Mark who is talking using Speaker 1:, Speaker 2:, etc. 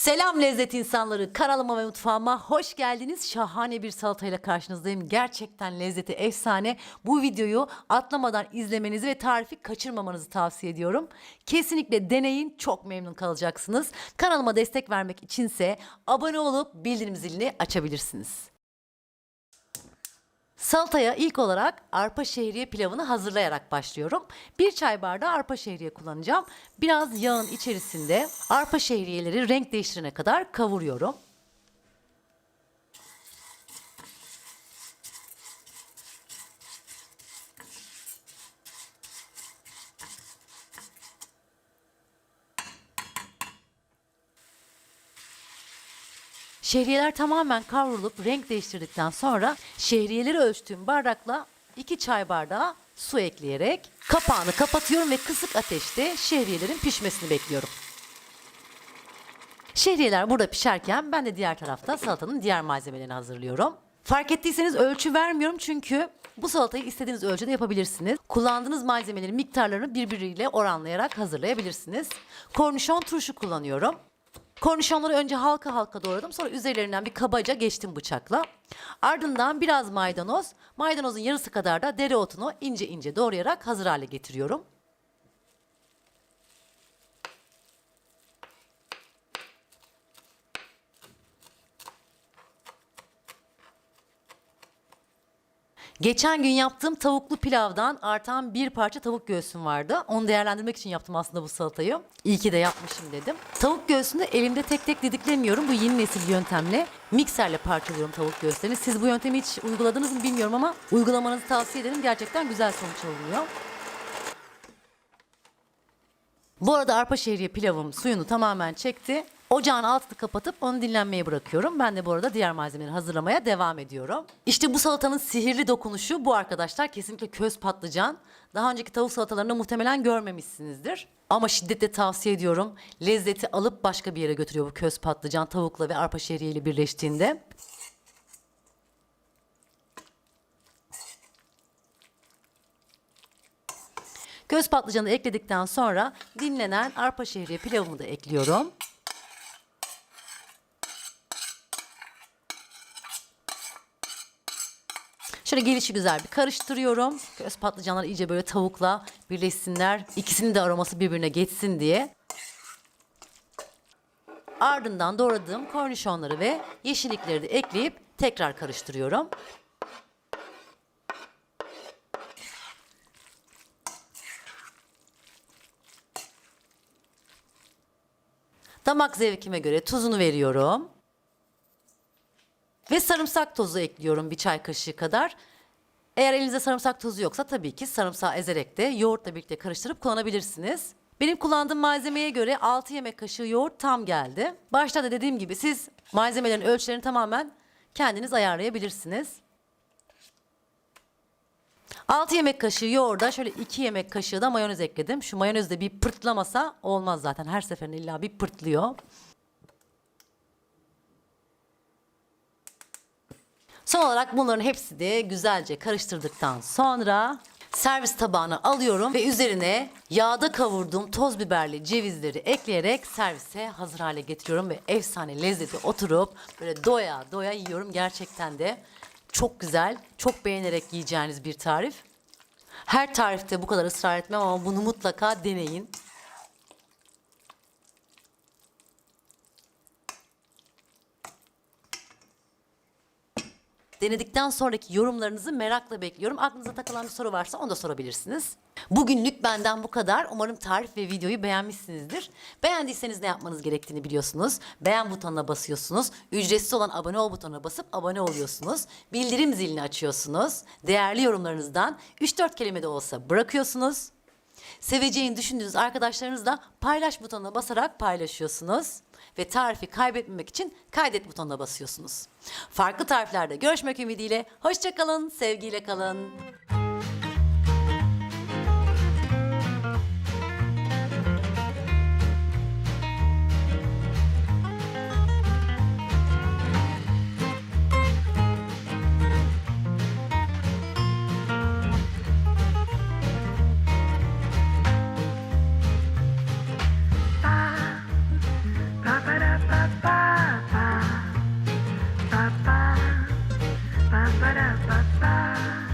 Speaker 1: Selam lezzet insanları. Kanalıma ve mutfağıma hoş geldiniz. Şahane bir salatayla karşınızdayım. Gerçekten lezzeti efsane. Bu videoyu atlamadan izlemenizi ve tarifi kaçırmamanızı tavsiye ediyorum. Kesinlikle deneyin. Çok memnun kalacaksınız. Kanalıma destek vermek içinse abone olup bildirim zilini açabilirsiniz. Salataya ilk olarak arpa şehriye pilavını hazırlayarak başlıyorum. Bir çay bardağı arpa şehriye kullanacağım. Biraz yağın içerisinde arpa şehriyeleri renk değiştirene kadar kavuruyorum. Şehriyeler tamamen kavrulup renk değiştirdikten sonra şehriyeleri ölçtüğüm bardakla 2 çay bardağı su ekleyerek kapağını kapatıyorum ve kısık ateşte şehriyelerin pişmesini bekliyorum. Şehriyeler burada pişerken ben de diğer tarafta salatanın diğer malzemelerini hazırlıyorum. Fark ettiyseniz ölçü vermiyorum çünkü bu salatayı istediğiniz ölçüde yapabilirsiniz. Kullandığınız malzemelerin miktarlarını birbiriyle oranlayarak hazırlayabilirsiniz. Kornişon turşu kullanıyorum. Kornişonları önce halka halka doğradım. Sonra üzerlerinden bir kabaca geçtim bıçakla. Ardından biraz maydanoz, maydanozun yarısı kadar da dereotunu ince ince doğrayarak hazır hale getiriyorum. Geçen gün yaptığım tavuklu pilavdan artan bir parça tavuk göğsüm vardı. Onu değerlendirmek için yaptım aslında bu salatayı. İyi ki de yapmışım dedim. Tavuk göğsünü elimde tek tek didiklemiyorum. Bu yeni nesil yöntemle mikserle parçalıyorum tavuk göğüslerini. Siz bu yöntemi hiç uyguladınız mı bilmiyorum ama uygulamanızı tavsiye ederim. Gerçekten güzel sonuç alınıyor. Bu arada arpa şehriye pilavım suyunu tamamen çekti. Ocağın altını kapatıp onu dinlenmeye bırakıyorum. Ben de bu arada diğer malzemeleri hazırlamaya devam ediyorum. İşte bu salatanın sihirli dokunuşu bu arkadaşlar kesinlikle köz patlıcan. Daha önceki tavuk salatalarında muhtemelen görmemişsinizdir. Ama şiddetle tavsiye ediyorum. Lezzeti alıp başka bir yere götürüyor bu köz patlıcan tavukla ve arpa şehriye ile birleştiğinde. Göz patlıcanı ekledikten sonra dinlenen arpa şehriye pilavımı da ekliyorum. Şöyle gelişi güzel bir karıştırıyorum. Göz patlıcanlar iyice böyle tavukla birleşsinler. İkisinin de aroması birbirine geçsin diye. Ardından doğradığım kornişonları ve yeşillikleri de ekleyip tekrar karıştırıyorum. Damak zevkime göre tuzunu veriyorum. Ve sarımsak tozu ekliyorum bir çay kaşığı kadar. Eğer elinizde sarımsak tozu yoksa tabii ki sarımsağı ezerek de yoğurtla birlikte karıştırıp kullanabilirsiniz. Benim kullandığım malzemeye göre 6 yemek kaşığı yoğurt tam geldi. Başta da dediğim gibi siz malzemelerin ölçülerini tamamen kendiniz ayarlayabilirsiniz. 6 yemek kaşığı yoğurda şöyle 2 yemek kaşığı da mayonez ekledim. Şu mayonez de bir pırtlamasa olmaz zaten. Her seferinde illa bir pırtlıyor. Son olarak bunların hepsi de güzelce karıştırdıktan sonra servis tabağına alıyorum ve üzerine yağda kavurduğum toz biberli cevizleri ekleyerek servise hazır hale getiriyorum ve efsane lezzeti oturup böyle doya doya yiyorum gerçekten de çok güzel, çok beğenerek yiyeceğiniz bir tarif. Her tarifte bu kadar ısrar etmem ama bunu mutlaka deneyin. Denedikten sonraki yorumlarınızı merakla bekliyorum. Aklınıza takılan bir soru varsa onu da sorabilirsiniz. Bugünlük benden bu kadar. Umarım tarif ve videoyu beğenmişsinizdir. Beğendiyseniz ne yapmanız gerektiğini biliyorsunuz. Beğen butonuna basıyorsunuz. Ücretsiz olan abone ol butonuna basıp abone oluyorsunuz. Bildirim zilini açıyorsunuz. Değerli yorumlarınızdan 3-4 kelime de olsa bırakıyorsunuz. Seveceğini düşündüğünüz arkadaşlarınızla paylaş butonuna basarak paylaşıyorsunuz. Ve tarifi kaybetmemek için kaydet butonuna basıyorsunuz. Farklı tariflerde görüşmek ümidiyle. Hoşçakalın, sevgiyle kalın.
Speaker 2: ba ba da ba ba.